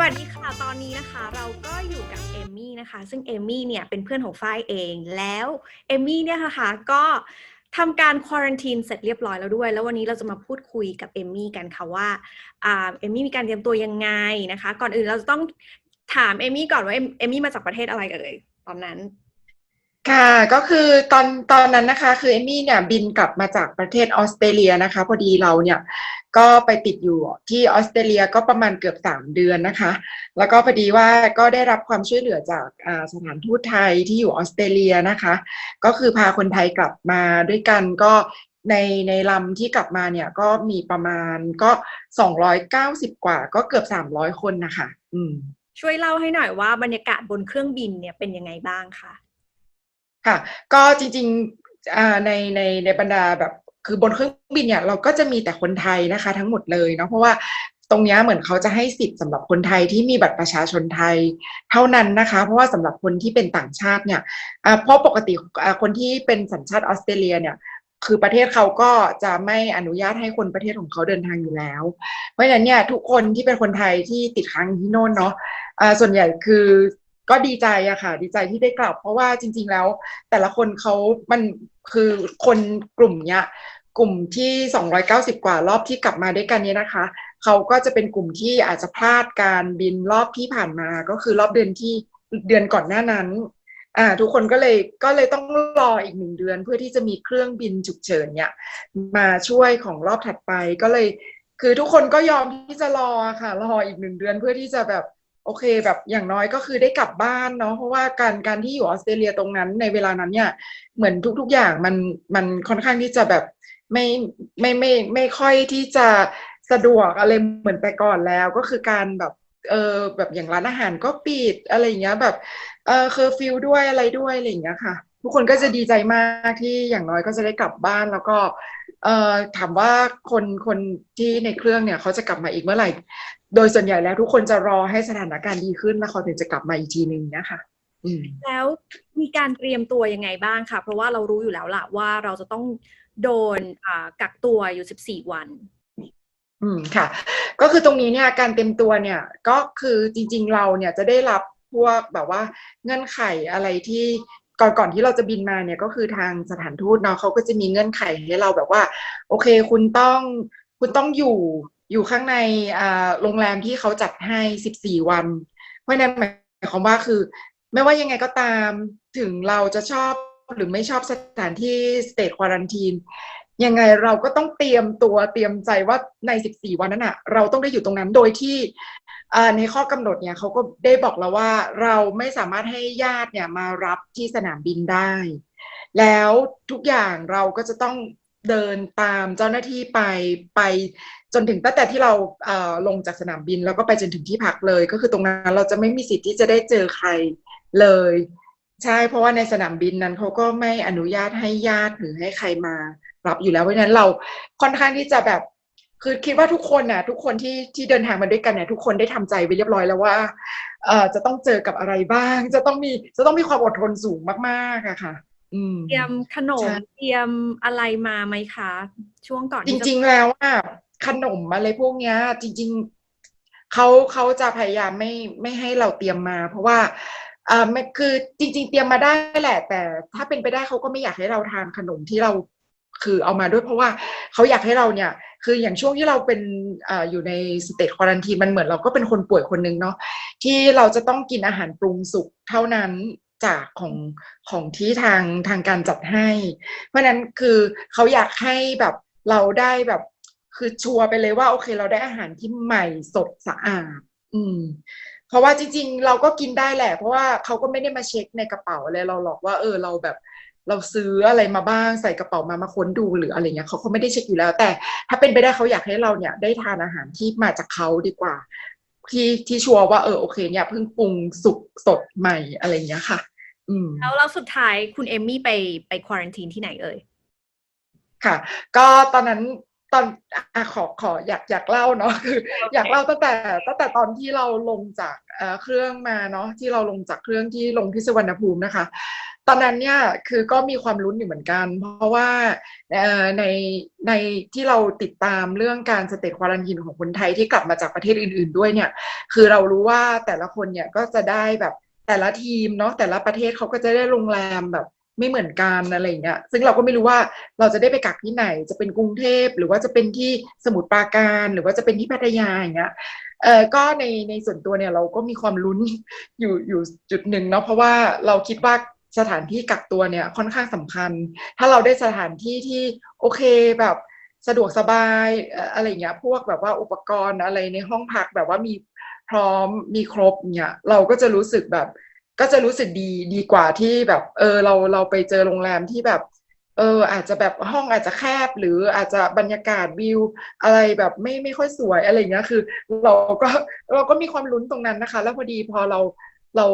วัสดีค่ะ ตอนนี้นะคะเราก็อยู่กับเอมมี่นะคะ ซึ่งเอมมี่เนี่ยเป็นเพื่อนของฝ้ายเอง แล้วเอมมี่เนี่ยนะคะก็ทำการควอรันทีนเสร็จเรียบร้อยแล้วด้วย แล้ววันนี้เราจะมาพูดคุยกับเอมมี่กันค่ะว่าเอมมี่มีการเตรียมตัวยังไงนะคะ ก่อนอื่นเราจะต้องถามเอมมี่ก่อนว่าเอมเอมมี่มาจากประเทศอะไรเอ่ยตอนนั้น ค่ะก็คือตอนตอนนั้นนะคะ คือเอมี่เนี่ยบินกลับมาจากประเทศออสเตรเลียนะคะ พอดีเราเนี่ยก็ไปติดอยู่ที่ออสเตรเลียก็ประมาณเกือบสามเดือนนะคะ แล้วก็พอดีว่าก็ได้รับความช่วยเหลือจากสถานทูตไทยที่อยู่ออสเตรเลียนะคะ ก็คือพาคนไทยกลับมาด้วยกันก็ในในลำที่กลับมาเนี่ยก็มีประมาณก็สองร้อยเก้าสิบกว่า ก็เกือบสามร้อยคนนะคะ อืม ช่วยเล่าให้หน่อยว่าบรรยากาศบนเครื่องบินเนี่ยเป็นยังไงบ้างคะ ค่ะ ก็จริงๆในในในบรรดาแบบคือบนเครื่องบินเนี่ยเราก็จะมีแต่คนไทยนะคะ ทั้งหมดเลยเนาะเพราะว่าตรงเนี้ยเหมือนเขาจะให้สิทธิ์สำหรับคนไทยที่มีบัตรประชาชนไทยเท่านั้นนะคะ เพราะว่าสำหรับคนที่เป็นต่างชาติเนี่ยเพราะปกติคนที่เป็นสัญชาติออสเตรเลียเนี่ยคือประเทศเขาก็จะไม่อนุญาตให้คนประเทศของเขาเดินทางอยู่แล้ว เพราะฉะนั้นเนี่ยทุกคนที่เป็นคนไทยที่ติดค้างที่โน่นเนาะส่วนใหญ่คือ ก็ดีใจอะค่ะ ดีใจที่ได้กลับ เพราะว่าจริง ๆแล้ว แต่ละคนเขามันคือคนกลุ่มเนี้ยกลุ่มที่ 290 กว่ารอบที่กลับมาด้วยกันเนี้ยนะคะ เขาก็จะเป็นกลุ่มที่อาจจะพลาดการบินรอบที่ผ่านมา ก็คือรอบเดือนที่เดือนก่อนหน้านั้น อ่า ทุกคนก็เลยก็เลยต้องรออีกหนึ่งเดือน เพื่อที่จะมีเครื่องบินฉุกเฉินเนี่ยมาช่วยของรอบถัดไปก็เลย คือทุกคนก็ยอมที่จะรอค่ะ รออีกหนึ่งเดือนเพื่อที่จะแบบ โอเคแบบอย่างน้อยก็คือได้กลับบ้านเนาะเพราะว่าการการที่อยู่ออสเตรเลียตรงนั้น ในเวลานั้นเนี่ยเหมือนทุก ๆอย่างมันมันค่อนข้างที่จะแบบไม่ไม่ไม่ไม่ค่อยที่จะสะดวกอะไรเหมือนแต่ก่อนแล้วก็คือการแบบเออแบบอย่างร้านอาหารก็ปิดอะไรอย่างเงี้ยแบบเออเคอร์ฟิวด้วยอะไรด้วยอะไรอย่างเงี้ยค่ะ ทุกคนก็จะดีใจมากที่อย่างน้อยก็จะได้กลับบ้านแล้วก็เอ่อถามว่าคนคนที่ในเครื่องเนี่ยเขาจะกลับมาอีกเมื่อไหร่ โดยส่วนใหญ่แล้วทุกคนจะรอให้สถานการณ์ดีขึ้นแล้วเขาถึงจะกลับมาอีกทีหนึ่งนะคะอืมแล้วมีการเตรียมตัวยังไงบ้างคะเพราะว่าเรารู้อยู่แล้วล่ะว่าเราจะต้องโดนอ่ากักตัวอยู่ 14 วัน อืมค่ะ ก็คือตรงนี้เนี่ยการเต็มตัวเนี่ยก็คือจริง ๆ เราเนี่ยจะได้รับพวกแบบว่าเงื่อนไขอะไรที่ก่อนก่อนที่เราจะบินมาเนี่ยก็คือทางสถานทูตเนาะเขาก็จะมีเงื่อนไขให้เราแบบว่า โอเค คุณต้องคุณต้องอยู่ อยู่ข้างในโรงแรมที่เขาจัดให้ 14 วัน เพราะนั้นหมายความว่าคือ ไม่ว่ายังไงก็ตามถึงเราจะชอบหรือไม่ชอบสถานที่ state quarantine ยังไงเราก็ต้องเตรียมตัวเตรียมใจว่าใน 14 วันนั้นอะเราต้องได้อยู่ตรงนั้นโดยที่ในข้อกำหนดเนี่ยเขาก็ได้บอกเราว่าเราไม่สามารถให้ญาติเนี่ยมารับที่สนามบินได้ แล้วทุกอย่างเราก็จะต้อง เดินตามเจ้าหน้าที่ไปไปจนถึงตั้งแต่ที่เราเลงจากสนามบิน แล้วก็ไปจนถึงที่พักเลย ก็คือตรงนั้นเราจะไม่มีสิทธิ์ที่จะได้เจอใครเลย ใช่เพราะว่าในสนามบินนั้นเขาก็ไม่อนุญาตให้ญาติหรือให้ใครมา รับอยู่แล้วเพราะฉะนั้นเราค่อนข้างที่จะแบบคือคิดว่าทุกคนน่ะทุกคนที่ที่เดินทางมาด้วยกันเนี่ยทุกคนได้ทำใจไปเรียบร้อยแล้วว่าเอ่อจะต้องเจอกับอะไรบ้าง จะต้องมีจะต้องมีความอดทนสูงมากๆอะค่ะ เตรียมขนมใช่เตรียมอะไรมาไหมคะ ช่วงก่อนจที่จะริง ๆ แล้วอะขนมอะไรพวกเนี้ย จริง ๆเขาเขาจะพยายามไม่ไม่ให้เราเตรียมมา เพราะว่าอ่าไม่คือจริง ๆ เตรียมมาได้แหละ แต่ถ้าเป็นไปได้เขาก็ไม่อยากให้เราทานขนมที่เราคือเอามาด้วยเพราะว่าเขาอยากให้เราเนี่ย คืออย่างช่วงที่เราเป็นอ่าอยู่ในสเตจควอรันทีมันเหมือนเราก็เป็นคนป่วยคนหนึ่งเนาะที่เราจะต้องกินอาหารปรุงสุกเท่านั้น จากของของที่ทางทางการจัดให้ เพราะนั้นคือเขาอยากให้แบบเราได้แบบคือชัวร์ไปเลยว่า โอเค เราได้อาหารที่ใหม่สดสะอาด อืม เพราะว่าจริง ๆ เราก็กินได้แหละ เพราะว่าเขาก็ไม่ได้มาเช็คในกระเป๋าอะไรเราหรอกว่า เออเราแบบเราซื้ออะไรมาบ้างใส่กระเป๋ามามาค้นดูหรืออะไรเงี้ยเขาเขาไม่ได้เช็คอยู่แล้ว แต่ ถ้าเป็นไปได้เขาอยากให้เราเนี่ย ได้ทานอาหารที่มาจากเขาดีกว่า ที่ที่ชัวร์ว่าเออโอเค เนี่ยเพิ่งปรุงสุกสดใหม่อะไรเงี้ยค่ะ แล้วแล้วสุดท้ายคุณเอมมี่ไปไปควอรันทีนที่ไหนเอ่ย ค่ะ ก็ตอนนั้นตอนอะขอขออยากอยากเล่าเนาะคือ อยากเล่าตั้งแต่ตั้งแต่ตอนที่เราลงจากเอ่อเครื่องมาเนาะที่เราลงจากเครื่องที่ลงที่สุวรรณภูมินะคะ ตอนนั้นเนี่ยคือก็มีความลุ้นอยู่เหมือนกัน เพราะว่าเอ่อในในที่เราติดตามเรื่องการสเตจควอลันทีนของคนไทยที่กลับมาจากประเทศอื่น ๆด้วยเนี่ย คือเรารู้ว่าแต่ละคนเนี่ยก็จะได้แบบ แต่ละทีมเนาะแต่ละประเทศเขาก็จะได้โรงแรมแบบไม่เหมือนกันอะไรเงี้ย ซึ่งเราก็ไม่รู้ว่าเราจะได้ไปกักที่ไหน จะเป็นกรุงเทพหรือว่าจะเป็นที่สมุทรปราการ หรือว่าจะเป็นที่พัทยาอย่างเงี้ย เออก็ในในส่วนตัวเนี่ยเราก็มีความลุ้นอยู่อยู่จุดหนึ่งเนาะเพราะว่าเราคิดว่าสถานที่กักตัวเนี่ยค่อนข้างสำคัญ ถ้าเราได้สถานที่ที่โอเคแบบสะดวกสบายอะไรเงี้ยพวกแบบว่าอุปกรณ์อะไรในห้องพักแบบว่ามี พร้อมมีครบเนี่ยเราก็จะรู้สึกแบบ ก็จะรู้สึกดีดีกว่าที่แบบ เออเราเราไปเจอโรงแรมที่แบบ เออ อาจจะแบบห้องอาจจะแคบ หรืออาจจะบรรยากาศวิว อะไรแบบไม่ไม่ค่อยสวยอะไรเงี้ยคือ เราก็เราก็มีความลุ้นตรงนั้นนะคะ แล้วพอดีพอเราเรา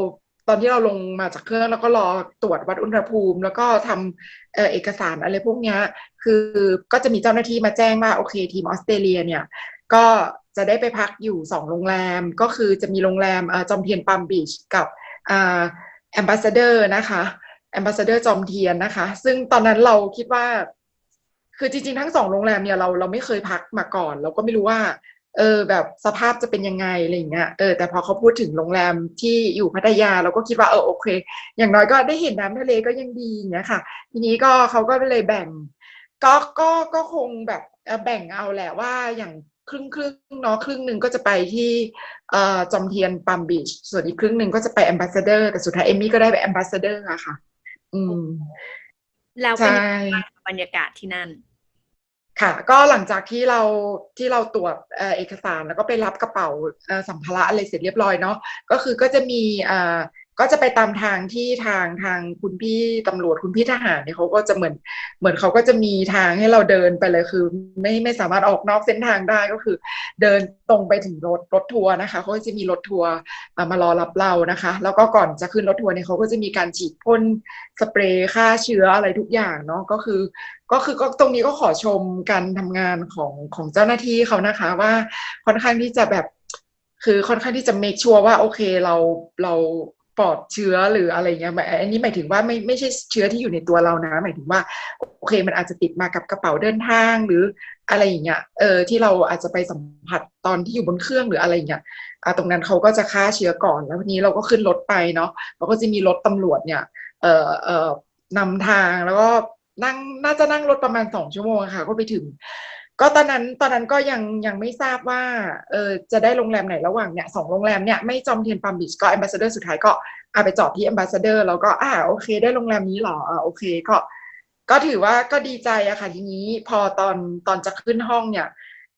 ตอนที่เราลงมาจากเครื่องแล้วก็รอตรวจวัดอุณหภูมิ แล้วก็ทำเอเอกสารอะไรพวกเนี้ยคือก็จะมีเจ้าหน้าที่มาแจ้งว่าโอเคทีมออสเตรเลียเนี่ย ก็ จะได้ไปพักอยู่สองโรงแรม ก็คือจะมีโรงแรมจอมเทียนปามบีชกับอ่าแอมบาสเดอร์นะคะแอมบาสเดอร์จอมเทียนนะคะ ซึ่งตอนนั้นเราคิดว่า คือจริงๆ ทั้งสองโรงแรมเนี่ยเราเราไม่เคยพักมาก่อน เราก็ไม่รู้ว่า เออแบบสภาพจะเป็นยังไงอะไรอย่างเงี้ยเออแต่พอเขาพูดถึงโรงแรมที่อยู่พัทยาเราก็คิดว่าเออโอเค อย่างน้อยก็ได้เห็นน้ำทะเลก็ยังดีอย่างเงี้ยค่ะ ทีนี้ก็เขาก็เลยแบ่ง ก็ก็ก็คงแบบแบ่งเอาแหละว่าอย่าง ครึ่งครึ่งเนาะครึ่งหนึ่งก็จะไปที่เอ่อจอมเทียนปัมบีชส่วนอีกครึ่งหนึ่งก็จะไปแอมบาสเดอร์แต่สุดท้ายเอมมี่ก็ได้ไปแอมบาสเดอร์อะค่ะ อืม แล้วเป็นใช่ยังไงบ้างบรรยากาศที่นั่น ค่ะ ก็หลังจากที่เราที่เราตรวจเอ่อเอกสารแล้วก็ไปรับกระเป๋าเอ่อสัมภาระอะไรเสร็จเรียบร้อยเนาะก็คือก็จะมีอ่า ก็จะไปตามทางที่ทางทางคุณพี่ตำรวจคุณพี่ทหารเนี่ยเขาก็จะเหมือนเหมือนเขาก็จะมีทางให้เราเดินไปเลยคือ ไม่ไม่สามารถออกนอกเส้นทางได้ก็คือ เดินตรงไปถึงรถรถทัวร์นะคะเขาก็จะมีรถทัวร์มารอรับเรานะคะ แล้วก็ก่อนจะขึ้นรถทัวร์เนี่ยเขาก็จะมีการฉีดพ่นสเปรย์ฆ่าเชื้ออะไรทุกอย่างเนาะก็คือก็คือก็ตรงนี้ก็ขอชมการทำงานของของเจ้าหน้าที่เขานะคะ ว่าค่อนข้างที่จะแบบคือค่อนข้างที่จะ make sure ว่าโอเคเราเรา ปลอดเชื้อหรืออะไรเงี้ยหมอันนี้หมายถึงว่าไม่ไม่ใช่เชื้อที่อยู่ในตัวเรานะ หมายถึงว่าโอเคมันอาจจะติดมากับกระเป๋าเดินทางหรืออะไรอย่างเงี้ยเออที่เราอาจจะไปสัมผัสตอนที่อยู่บนเครื่องหรืออะไรอย่างเงี้ยอ่าตรงนั้นเขาก็จะฆ่าเชื้อก่อนแล้วทีนี้เราก็ขึ้นรถไปเนาะเราก็จะมีรถตำรวจเนี่ยเอ่อเอ่อนำทางแล้วก็นั่งน่าจะนั่งรถประมาณสองชั่วโมงค่ะ ก็ไปถึง ก็ตอนนั้นตอนนั้นก็ยังยังไม่ทราบว่าเออจะได้โรงแรมไหนระหว่างเนี่ยสองโรงแรมเนี่ยไม่จอมเทียนปามบีชก็แอมบาสเดอร์สุดท้ายก็เอาไปจอดที่แอมบาสเดอร์แล้วก็อ่าโอเคได้โรงแรมนี้หรออ่าโอเคก็ก็ถือว่าก็ดีใจอะค่ะทีนี้พอตอนตอนจะขึ้นห้องเนี่ย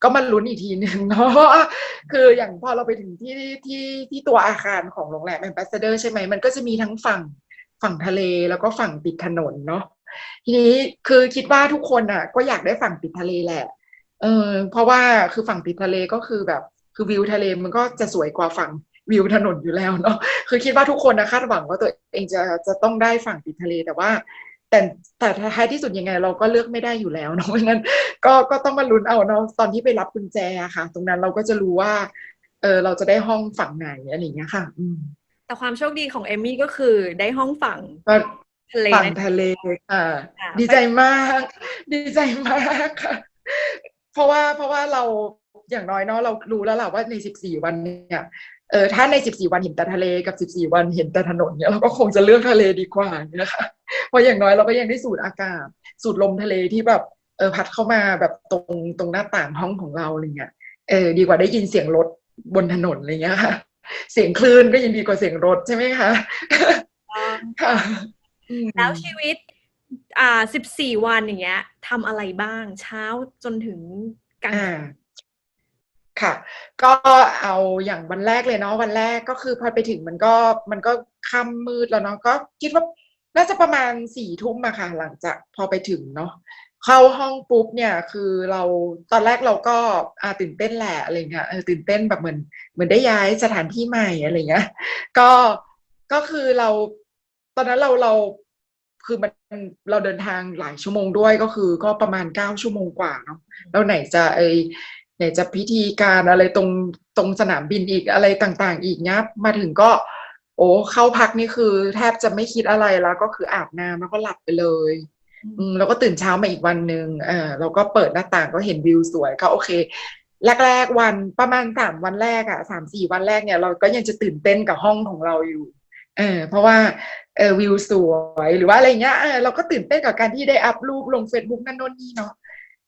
ก็มาลุ้นอีกทีหนึ่งเนาะคืออย่างพอเราไปถึงที่ที่ที่ตัวอาคารของโรงแรมแอมบาสเดอร์ใช่ไหมมันก็จะมีทั้งฝั่งฝั่งทะเลแล้วก็ฝั่งติดถนนเนาะทีนี้คือคิดว่าทุกคนอะ ก็อยากได้ฝั่งติดทะเลแหละ เออเพราะว่าคือฝั่งติดทะเลก็คือแบบ คือวิวทะเลมันก็จะสวยกว่าฝั่งวิวถนนอยู่แล้วเนาะคือคิดว่าทุกคนนะคาดหวังว่าตัวเองจะจะต้องได้ฝั่งติดทะเลแต่ว่า แต่แต่ท้ายที่สุดยังไงเราก็เลือกไม่ได้อยู่แล้วเนาะเพราะงั้นก็ก็ต้องมาลุ้นเอาเนาะตอนที่ไปรับกุญแจอะค่ะ ตรงนั้นเราก็จะรู้ว่า เออเราจะได้ห้องฝั่งไหนอะไรอย่างเงี้ยค่ะ อืมแต่ความโชคดีของเอมมี่ก็คือได้ห้องฝั่งก็ทะเลฝั่งนะทะเลค่ะค่ะ ดีใจมาก ดีใจมากค่ะ เพราะว่าเพราะว่าเราอย่างน้อยเนาะเรารู้แล้วแหละว่าในสิบสี่วันเนี่ยเออถ้าในสิบสี่วันเห็นแต่ทะเลกับสิบสี่วันเห็นแต่ถนนเนี่ยเราก็คงจะเลือกทะเลดีกว่านะคะเพราะอย่างน้อยเราก็ยังได้สูดอากาศ สูดลมทะเลที่แบบเออพัดเข้ามาแบบตรงตรงหน้าต่างห้องของเราอะไรเงี้ยเออดีกว่าได้ยินเสียงรถบนถนนอะไรเงี้ยค่ะ เสียงคลื่นก็ยังดีกว่าเสียงรถใช่ไหมคะค่ะอืมแล้วชีวิต อ่าสิบสี่วันอย่างเงี้ยทำอะไรบ้างเช้าจนถึงกลางอ่าคืนค่ะ ก็เอาอย่างวันแรกเลยเนาะวันแรกก็คือพอไปถึงมันก็มันก็ค่ำมืดแล้วเนาะก็คิดว่าน่าจะประมาณสี่ทุ่มอะค่ะ หลังจากพอไปถึงเนาะเข้าห้องปุ๊บเนี่ยคือเราตอนแรกเราก็อ่าตื่นเต้นแหละอะไรเงี้ยเออตื่นเต้นแบบเหมือนเหมือนได้ย้ายสถานที่ใหม่อะไรเงี้ยก็ก็คือเราตอนนั้นเราเรา คือมันเราเดินทางหลายชั่วโมงด้วยก็คือก็ประมาณเก้าชั่วโมงกว่าเนาะแล้วไหนจะไอไหนจะพิธีการอะไรตรงตรงสนามบินอีกอะไรต่างๆ อีกเนี้ยมาถึงก็ โอ้เข้าพักนี่คือแทบจะไม่คิดอะไรแล้ว ก็คืออาบน้ำแล้วก็หลับไปเลย อืมแล้วก็ตื่นเช้ามาอีกวันหนึ่งเออเราก็เปิดหน้าต่างก็เห็นวิวสวยก็โอเคแรกๆวันประมาณสามวันแรกอะสามสี่วันแรกเนี่ยเราก็ยังจะตื่นเต้นกับห้องของเราอยู่เออเพราะว่า เออวิวสวยหรือว่าอะไรเงี้ยเออเราก็ตื่นเต้นกับการที่ได้อัพรูปลงเฟซบุ๊กนั่นโน่นนี่เนาะ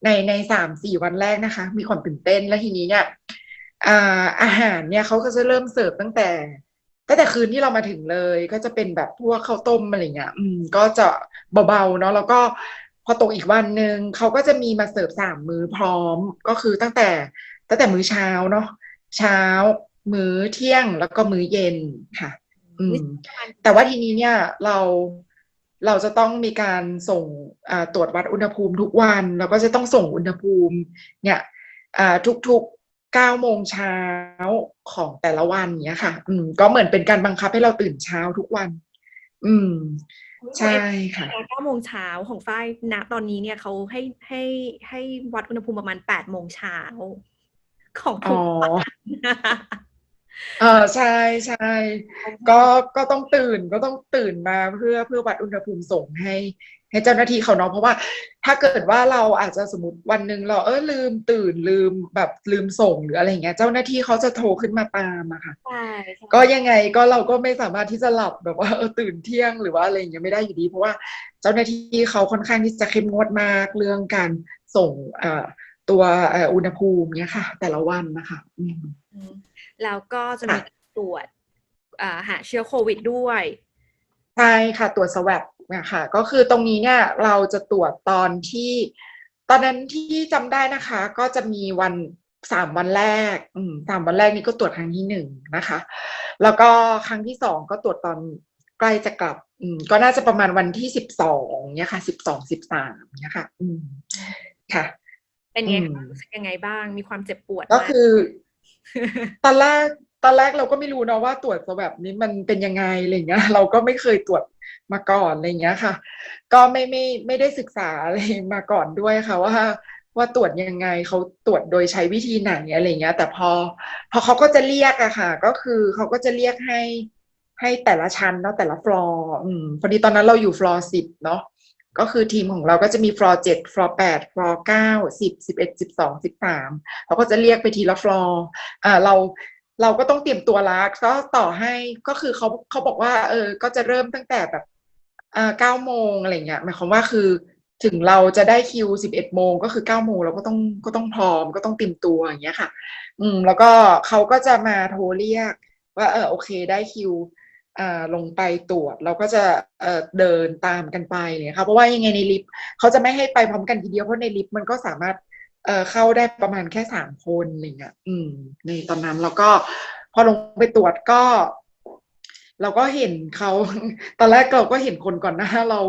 ในในสามสี่วันแรกนะคะ มีความตื่นเต้นแล้วทีนี้เนี่ยอาอาหารเนี่ยเขาก็จะเริ่มเสิร์ฟตั้งแต่ตั้งแต่คืนที่เรามาถึงเลย ก็จะเป็นแบบพวกข้าวต้มอะไรเงี้ยอืม ก็จะเบาๆเนาะแล้วก็พอตกอีกวันหนึ่งเขาก็จะมีมาเสิร์ฟสามมื้อพร้อม ก็คือตั้งแต่ตั้งแต่มื้อเช้าเนาะเช้า มื้อเที่ยงแล้วก็มื้อเย็นค่ะ แต่ว่าทีนี้เนี่ยเราเราจะต้องมีการส่งอ่าตรวจวัดอุณหภูมิทุกวันแล้วก็จะต้องส่งอุณหภูมิ เนี่ยอ่าทุกๆเก้าโมงเช้าของแต่ละวันเนี้ยค่ะ อืม ก็เหมือนเป็นการบังคับให้เราตื่นเช้าทุกวัน อืม ใช่ค่ะเก้าโมงเช้าของฝ้ายณตอนนี้เนี่ยเขาให้ให้ให้วัดอุณหภูมิประมาณแปดโมงเช้าของอ๋ทุอกวัน เออใช่ใช่ก็ก็ต้องตื่นก็ต้องตื่นมาเพื่อเพื่อวัดอุณหภูมิส่งให้ ให้เจ้าหน้าที่เขาเนาะเพราะว่า ถ้าเกิดว่าเราอาจจะสมมติวันหนึ่งเราเออลืมตื่นลืมแบบลืมส่งหรืออะไรอย่างเงี้ย เจ้าหน้าที่เขาจะโทรขึ้นมาตามอะค่ะใช่ใช่ก็ยังไงก็เราก็ไม่สามารถที่จะหลับแบบว่าเออตื่นเที่ยงหรือว่าอะไรอย่างเงี้ยไม่ได้อยู่ดี เพราะว่าเจ้าหน้าที่เขาค่อนข้างที่จะเข้มงวดมากเรื่องการส่งเอ่อตัวเอ่ออุณหภูมิเนี่ยค่ะ แต่ละวันนะคะอืมอืม แล้วก็จะมีค่ะการตรวจอ่าหาเชื้อโควิดด้วยใช่ค่ะตรวจสวบนะคะก็คือตรงนี้เนี่ยเราจะตรวจตอนที่ ตอนนั้นที่จำได้นะคะ ก็จะมีวันสามวันแรกอืมสามวันแรกนี่ก็ตรวจครั้งที่หนึ่งนะคะ แล้วก็ครั้งที่สองก็ตรวจตอนใกล้จะกลับ อืม ก็น่าจะประมาณวันที่สิบสองเนี่ยค่ะสิบสองสิบสามเนี่ยค่ะ อืมค่ะ เป็นไงอืคะมรู้สึกยังไงบ้างมีความเจ็บปวดก็ไหมคือ ตอนแรกตอนแรกเราก็ไม่รู้เนาะว่าตรวจแบบนี้มันเป็นยังไงอะไรเงี้ย เราก็ไม่เคยตรวจมาก่อนอะไรเงี้ยค่ะ ก็ไม่ไม่ไม่ได้ศึกษาอะไรมาก่อนด้วยค่ะว่าว่าตรวจยังไงเขาตรวจโดยใช้วิธีไหนอะไรเงี้ย แต่พอ พอเขาก็จะเรียกอะค่ะ ก็คือเขาก็จะเรียกให้ให้แต่ละชั้นเนาะแต่ละฟลอร์อืมพอดีตอนนั้นเราอยู่ฟลอร์สิบเนาะ ก็คือทีมของเราก็จะมีฟลอร์เจ็ดฟลอร์แปดฟลอร์เก้าสิบสิบเอ็ดสิบสองสิบสามเขาก็จะเรียกไปทีละฟลอร์อ่าเราเราก็ต้องเตรียมตัวละก็ต่อให้ก็คือเขาเขาบอกว่า เออ ก็จะเริ่มตั้งแต่แบบอ่าเก้าโมงอะไรเงี้ยหมายความว่าคือถึงเราจะได้คิวสิบเอ็ดโมงก็คือเก้าโมงเราก็ต้องก็ต้องพร้อมก็ต้องเตรียมตัวอย่างเงี้ยค่ะ อืม แล้วก็เขาก็จะมาโทรเรียก ว่าเออโอเคได้คิว ลงไปตรวจเราก็จะเอ่อเดินตามกันไปเนี่ยค่ะเพราะว่ายังไงในลิฟต์เขาจะไม่ให้ไปพร้อมกันทีเดียวเพราะในลิฟต์มันก็สามารถเอ่อเข้าได้ประมาณแค่สามคนอะไรเงี้ยอืม ในตอนนั้นแล้วก็พอลงไปตรวจก็ เราก็เห็นเขาตอนแรกเราก็เห็นคนก่อนหน้าเรา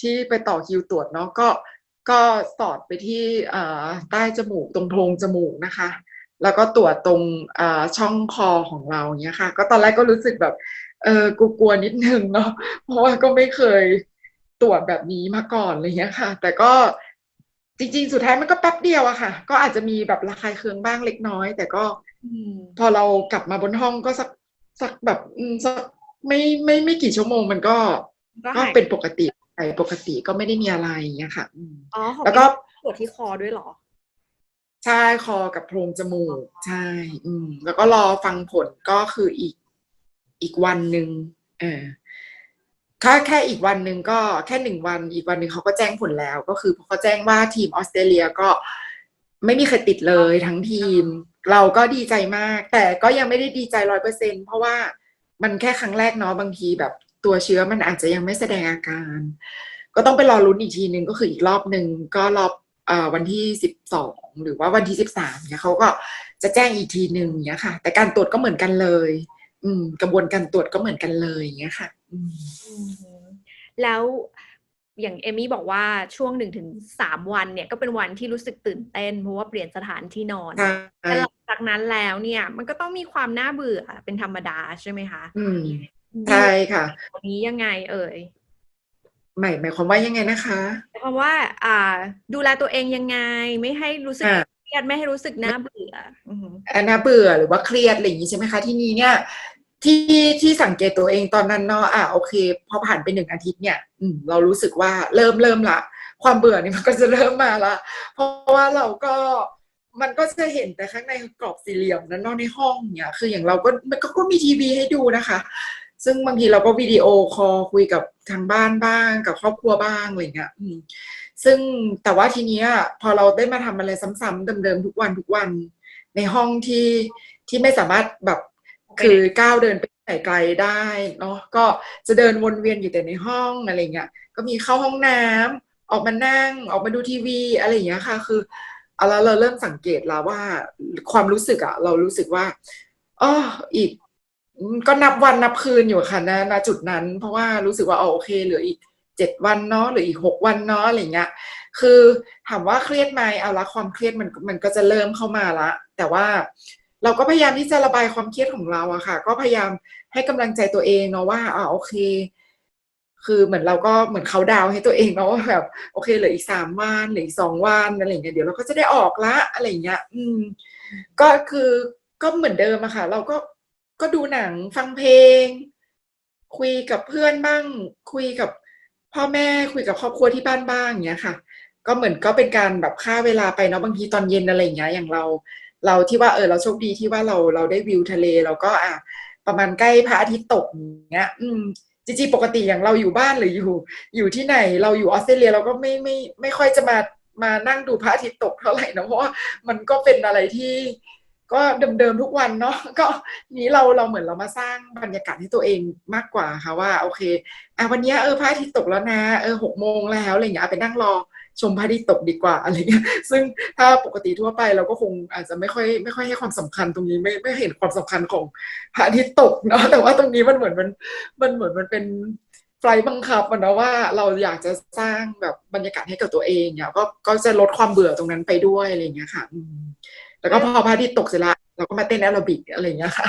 ที่ไปต่อคิวตรวจเนาะก็ก็สอดไปที่อ่าใต้จมูกตรงโพรงจมูกนะคะ แล้วก็ตรวจตรงอ่าช่องคอของเราเนี้ยค่ะ ก็ตอนแรกก็รู้สึกแบบ เออกลัวๆนิดนึงเนาะเพราะว่าก็ไม่เคยตรวจแบบนี้มาก่อนอะไรเงี้ยค่ะ แต่ก็จริง ๆ สุดท้ายมันก็แป๊บเดียวอะค่ะ ก็อาจจะมีแบบระคายเคืองบ้างเล็กน้อย แต่ก็อืมพอเรากลับมาบนห้องก็สักสักแบบอืมสักไม่ไม่ไม่กี่ชั่วโมงมันก็ก็ก็หายเป็นปกติไปปกติก็ไม่ได้มีอะไรอย่างเงี้ยค่ะอืมอ๋อของแล้วก็ตรวจที่คอด้วยเหรอ ใช่คอกับโพรงจมูก ใช่ อืม แล้วก็รอฟังผลก็คืออีก อีกวันหนึ่งเออถ้าแค่อีกวันหนึ่งก็แค่หนึ่งวันอีกวันหนึ่งเขาก็แจ้งผลแล้ว ก็คือพอเขาแจ้งว่าทีมออสเตรเลียก็ไม่มีใครติดเลยทั้งทีม เราก็ดีใจมาก แต่ก็ยังไม่ได้ดีใจร้อยเปอร์เซ็นเพราะว่ามันแค่ครั้งแรกเนาะบางทีแบบตัวเชื้อมันอาจจะยังไม่แสดงอาการ ก็ต้องไปรอลุ้นอีกทีหนึ่งก็คืออีกรอบหนึ่งก็รอบอวันที่สิบสองหรือว่าวันที่สิบสามเนี่ยเขาก็จะแจ้งอีกทีหนึ่งเนี่ยค่ะ แต่การตรวจก็เหมือนกันเลย กระบวนการตรวจก็เหมือนกันเลยอย่างเงี้ยค่ะอืมอืมแล้วอย่างเอมี่บอกว่าช่วงหนึ่งถึงสามวันเนี่ยก็เป็นวันที่รู้สึกตื่นเต้น เพราะว่าเปลี่ยนสถานที่นอนใช่แต่หลังจากนั้นแล้วเนี่ย มันก็ต้องมีความน่าเบื่อเป็นธรรมดาใช่ไหมคะอืมใช่ค่ะวันนี้ยังไงเอ่ยหมายหมายความว่ายังไงนะคะหมายความว่า อ่า ดูแลตัวเองยังไง ไม่ให้รู้สึกอ่าเครียดไม่ให้รู้สึกน่าเบื่ออือหืออ่าน่าเบื่อหรือว่าเครียดอะไรอย่างนี้ใช่ไหมคะ ที่นี้เนี่ย ที่ที่สังเกตตัวเองตอนนั้นเนาะอะโอเค พอผ่านไปหนึ่งอาทิตย์เนี่ยอืมเรารู้สึกว่าเริ่มเริ่มละ ความเบื่อนี่มันก็จะเริ่มมาละ เพราะว่าเราก็มันก็จะเห็นแต่ข้างในกรอบสี่เหลี่ยมนั้นนอกในห้องเนี่ย คืออย่างเราก็มันก็ก็มีทีวีให้ดูนะคะ ซึ่งบางทีเราก็วิดีโอคอลคุยกับทางบ้านบ้าง กับครอบครัวบ้างอะไรเงี้ยซึ่งแต่ว่าทีเนี้ยพอเราได้มาทำอะไรซ้ำๆเดิมๆทุกวันทุกวัน ในห้องที่ที่ไม่สามารถแบบ คือก้าวเดินไปไหนไกลได้เนาะก็จะเดินวนเวียนอยู่แต่ในห้องอะไรเงี้ยก็มีเข้าห้องน้ำออกมานั่งออกมาดูทีวีอะไรอย่างเงี้ยค่ะ คือเอาแล้วเราเริ่มสังเกตแล้วว่าความรู้สึกอะเรารู้สึกว่าอ๋ออีก ก็นับวันนับคืนอยู่ค่ะนะณจุดนั้น เพราะว่ารู้สึกว่าอ๋อโอเคเหลืออีกเจ็ดวันเนาะหลืออีกหกวันเนาะอะไรเงี้ย คือถามว่าเครียดไหมเอาละความเครียดมันมันก็จะเริ่มเข้ามาละ แต่ว่า เราก็พยายามที่จะระบายความเครียดของเราอะค่ะ ก็พยายามให้กำลังใจตัวเองเนาะว่าอ่าโอเค คือเหมือนเราก็เหมือนเขาดาวให้ตัวเองเนาะว่าแบบโอเคเหลืออีกสามวันหลืออีกสองวันอะไรเงี้ยเดี๋ยวเราก็จะได้ออกละอะไรเงี้ย อืม ก็คือก็เหมือนเดิมอะค่ะ เราก็ก็ดูหนังฟังเพลง คุยกับเพื่อนบ้าง คุยกับพ่อแม่คุยกับครอบครัวที่บ้านบ้างอย่างเงี้ยค่ะ ก็เหมือนก็เป็นการแบบฆ่าเวลาไปเนาะบางทีตอนเย็นอะไรเงี้ยอย่างเรา เราที่ว่าเออเราโชคดีที่ว่าเราเราได้วิวทะเล เราก็อะประมาณใกล้พระอาทิตย์ตกอย่างเงี้ย อืมจริงๆปกติอย่างเราอยู่บ้านหรืออยู่ อยู่ที่ไหนเราอยู่ออสเตรเลียเราก็ไม่ไม่ไม่ค่อยจะมามานั่งดูพระอาทิตย์ตกเท่าไหร่นะเพราะว่ามันก็เป็นอะไรที่ก็เดิมๆทุกวันเนาะก็นี้เราเราเหมือนเรามาสร้างบรรยากาศให้ตัวเองมากกว่าค่ะว่า โอเคอะวันนี้เออพระอาทิตย์ตกแล้วนะเออหกโมงแล้วอะไรอย่างเงี้ยเอาไปนั่งรอ ชมพระอาทิตย์ตกดีกว่าอะไรเงี้ยซึ่งถ้าปกติทั่วไปเราก็คงอาจจะไม่ค่อยไม่ค่อยให้ความสำคัญตรงนี้ไม่ไม่เห็นความสำคัญของพระอาทิตย์ตกเนาะแต่ว่าตรงนี้มันเหมือนมันมันเหมือนมันเป็นไฟล์บังคับมันนะว่าเราอยากจะสร้างแบบบรรยากาศให้กับตัวเองเนี่ยก็ก็จะลดความเบื่อตรงนั้นไปด้วยอะไรอย่างเงี้ยค่ะอืมแล้วก็พอพระอาทิตย์ตกเสร็จละเราก็มาเต้นแอโรบิกอะไรอย่างเงี้ยค่ะ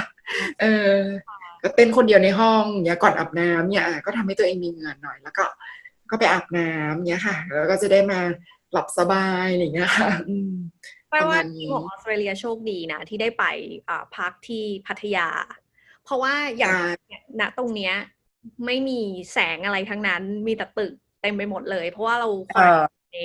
เออก็เต้นคนเดียวในห้องเนี้ยก่อนอาบน้ำเนี่ยอะก็ทำให้ตัวเองมีเหงื่อหน่อย แล้วก็ ก็ไปอาบน้ำเนี้ยค่ะ แล้วก็จะได้มาหลับสบายอะไรอย่างเงี้ยค่ะอืมแปลว่าประมาณนี้ทีมของออสเตรเลียโชคดีนะ ที่ได้ไปอ่าพักที่พัทยา เพราะว่าอย่างใช่เนี่ยณตรงเนี้ยไม่มีแสงอะไรทั้งนั้นมีแต่ตึกเต็มไปหมดเลย เพราะว่าเราเออใน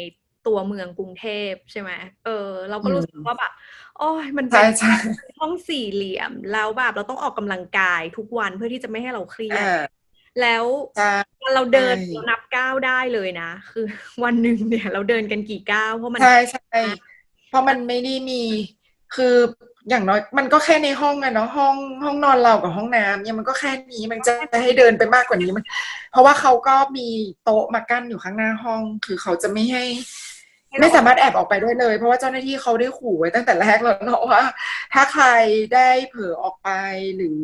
ตัวเมืองกรุงเทพใช่ไหมเออ เราก็อืมรู้สึกว่าแบบโอ้ยมันเป็ใช่นใช่ห้องสี่เหลี่ยมแล้วแบบเราต้องออกกำลังกายทุกวันเพื่อที่จะไม่ให้เราเครียดอ่า แล้วใช่เราเดินใช่เรานับก้าวได้เลยนะ คือวันหนึ่งเนี่ย เราเดินกันกี่ก้าวเพราะมันใช่ใช่เพราะมันไม่ได้มี คืออย่างน้อยมันก็แค่ในห้องอะเนาะห้องห้องนอนเรากับห้องน้ำเนี่ยมันก็แค่นี้มันจะให้เดินไปมากกว่านี้มัน เพราะว่าเขาก็มีโต๊ะมากั้นอยู่ข้างหน้าห้อง คือเขาจะไม่ให้ ไม่สามารถแอบออกไปด้วยเลย เพราะว่าเจ้าหน้าที่เขาได้ขู่ไว้ตั้งแต่แรกแล้วเนาะว่า ถ้าใครได้เผลอออกไปหรือ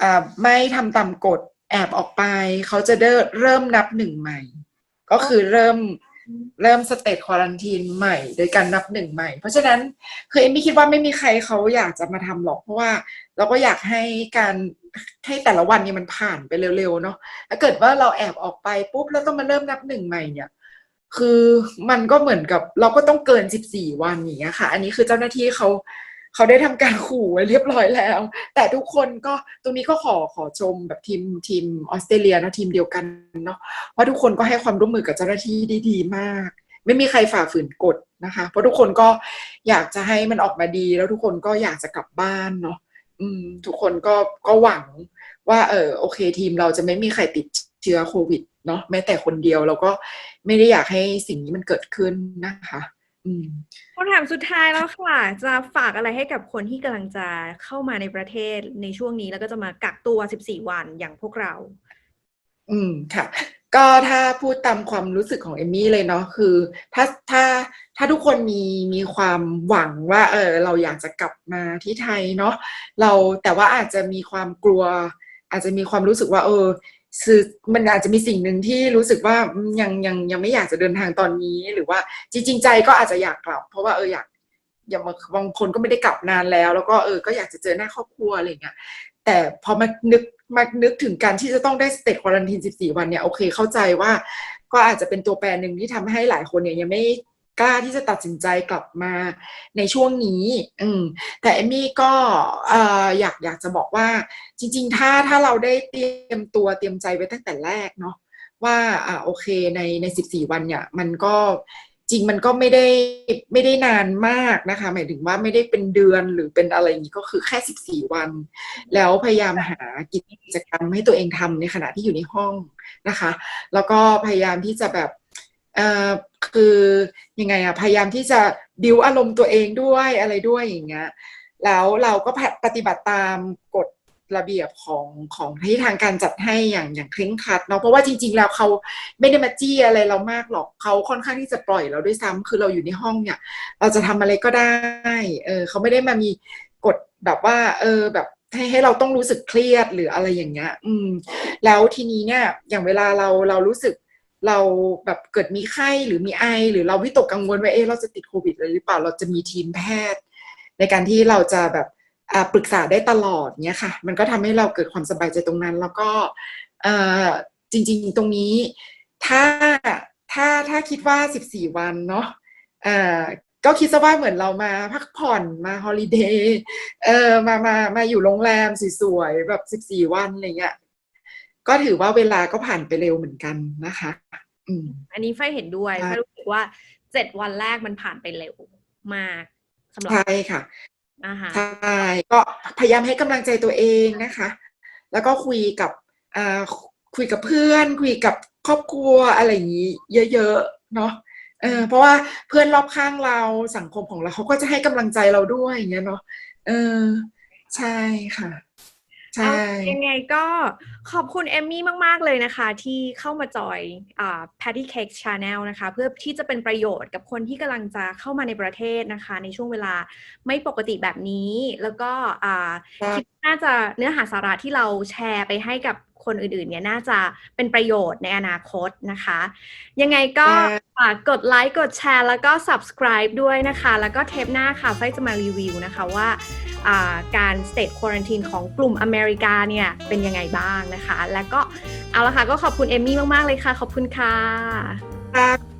อ่าไม่ทำตามกฎ แอบออกไป เขาจะได้เริ่มนับหนึ่งใหม่ ก็คือเริ่มเริ่มสเตจควอรันทีนใหม่ โดยการนับหนึ่งใหม่ เพราะฉะนั้นคือเอมมี่คิดว่าไม่มีใครเขาอยากจะมาทำหรอก เพราะว่าเราก็อยากให้การให้แต่ละวันเนี่ยมันผ่านไปเร็วๆเนาะถ้าเกิดว่าเราแอบออกไปปุ๊บแล้วต้องมาเริ่มนับหนึ่งใหม่เนี่ยคือมันก็เหมือนกับเราก็ต้องเกิน 14 วันอย่างเงี้ยค่ะ อันนี้คือเจ้าหน้าที่เขา เขาได้ทำการขู่ไว้เรียบร้อยแล้ว แต่ทุกคนก็ตรงนี้ก็ขอขอชมแบบทีมทีมออสเตรเลียเนะทีมเดียวกันเนาะว่าทุกคนก็ให้ความร่วมมือกับเจ้าหน้าที่ได้ดีมาก ไม่มีใครฝ่าฝืนกฎนะคะ เพราะทุกคนก็อยากจะให้มันออกมาดี แล้วทุกคนก็อยากจะกลับบ้านเนาะอืม ทุกคนก็ก็หวังว่า เออโอเค ทีมเราจะไม่มีใครติดเชื้อโควิดเนาะแม้แต่คนเดียวเราก็ไม่ได้อยากให้สิ่งนี้มันเกิดขึ้นนะคะ คำถามสุดท้ายแล้วค่ะ จะฝากอะไรให้กับคนที่กำลังจะเข้ามาในประเทศในช่วงนี้แล้วก็จะมากักตัว 14 วันอย่างพวกเรา อืมค่ะ ก็ถ้าพูดตามความรู้สึกของเอมมี่เลยเนาะคือ ถ้าถ้าถ้าทุกคนมีมีความหวังว่า เออเราอยากจะกลับมาที่ไทยเนาะเราแต่ว่าอาจจะมีความกลัว อาจจะมีความรู้สึกว่า เออ คือมันอาจจะมีสิ่งหนึ่งที่รู้สึกว่ายังยังยังไม่อยากจะเดินทางตอนนี้ หรือว่าจริง ๆ ใจก็อาจจะอยากกลับ เพราะว่าเอออยากอย่างบางคนก็ไม่ได้กลับนานแล้ว แล้วก็เออก็อยากจะเจอหน้าครอบครัวอะไรเงี้ยแต่พอมานึกมานึกถึงการที่จะต้องได้สเตทควอรันทีน14 วันเนี่ยโอเคเข้าใจว่า ก็อาจจะเป็นตัวแปรหนึ่งที่ทำให้หลายคนเนี่ยยังไม่ กล้าที่จะตัดสินใจกลับมาในช่วงนี้ อืม แต่เอมมี่ก็เอ่ออยากอยากจะบอกว่า จริง ๆ ถ้าถ้าเราได้เตรียมตัวเตรียมใจไว้ตั้งแต่แรกเนาะว่าอ่าโอเคในใน14วันเนี่ย มันก็จริงมันก็ไม่ได้ไม่ได้นานมากนะคะ หมายถึงว่าไม่ได้เป็นเดือนหรือเป็นอะไรอย่างนี้ก็คือแค่14วัน แล้วพยายามหากิจกรรมให้ตัวเองทำในขณะที่อยู่ในห้องนะคะ แล้วก็พยายามที่จะแบบ คือยังไงอะพยายามที่จะดิวอารมณ์ตัวเองด้วยอะไรด้วยอย่างเงี้ยแล้วเราก็ปฏิบัติตามกฎระเบียบของของที่ทางการจัดให้อย่างอย่างเคร่งครัดเนาะเพราะว่าจริง ๆ แล้วเขาไม่ได้มาจี้อะไรเรามากหรอกเขาค่อนข้างที่จะปล่อยเราด้วยซ้ำคือเราอยู่ในห้องเนี่ย เราจะทำอะไรก็ได้เออเขาไม่ได้มามีกฎแบบว่า เออแบบให้ให้เราต้องรู้สึกเครียดหรืออะไรอย่างเงี้ย อืม แล้วทีนี้เนี่ย อย่างเวลาเราเรารู้สึก เราแบบเกิดมีไข้หรือมีไอ หรือเราวิตกกังวลว่าเอ๊ะเราจะติดโควิดเลยหรือเปล่าเราจะมีทีมแพทย์ ในการที่เราจะแบบปรึกษาได้ตลอดเนี้ยค่ะ มันก็ทำให้เราเกิดความสบายใจตรงนั้น แล้วก็จริง ๆ ตรงนี้ถ้าถ้าถ้าคิดว่า 14 วันเนาะก็คิดซะว่าเหมือนเรามาพักผ่อนมาฮอลิเดย์เออมามามาอยู่โรงแรมสวยๆแบบ 14 วันอะไรเงี้ย ก็ถือว่าเวลาก็ผ่านไปเร็วเหมือนกันนะคะอืมอันนี้ไฟเห็นด้วยใช่ไฟรู้สึกว่าเจ็ดวันแรกมันผ่านไปเร็วมากสำหรับใช่ค่ะนะคะใช่ก็พยายามให้กำลังใจตัวเองนะคะ แล้วก็คุยกับอ่าคุยกับเพื่อน คุยกับครอบครัวอะไรอย่างนี้ เยอะๆเนาะเออเพราะว่าเพื่อนรอบข้างเราสังคมของเราเขาก็จะให้กำลังใจเราด้วยอย่างเงี้ยเนาะเออ ใช่ค่ะ ใช่เอายังไงก็ขอบคุณเอมมี่มาก ๆ เลยนะคะ ที่เข้ามาจอยอ่า Patty Cake Channel นะคะ เพื่อที่จะเป็นประโยชน์กับคนที่กำลังจะเข้ามาในประเทศนะคะ ในช่วงเวลาไม่ปกติแบบนี้ แล้วก็อ่าครับคิดว่าน่าจะเนื้อหาสาระที่เราแชร์ไปให้กับ คนอื่นๆเนี่ยน่าจะเป็นประโยชน์ในอนาคตนะคะ ยังไงก็ครับฝากกดไลค์กดแชร์แล้วก็ subscribe ด้วยนะคะ แล้วก็เทปหน้าค่ะไฟจะมารีวิวนะคะว่าอ่าการ state quarantine ของกลุ่มอเมริกาเนี่ยเป็นยังไงบ้างนะคะ แล้วก็เอาละค่ะก็ขอบคุณเอมมี่มาก ๆ เลยค่ะ ขอบคุณค่ะค่ะ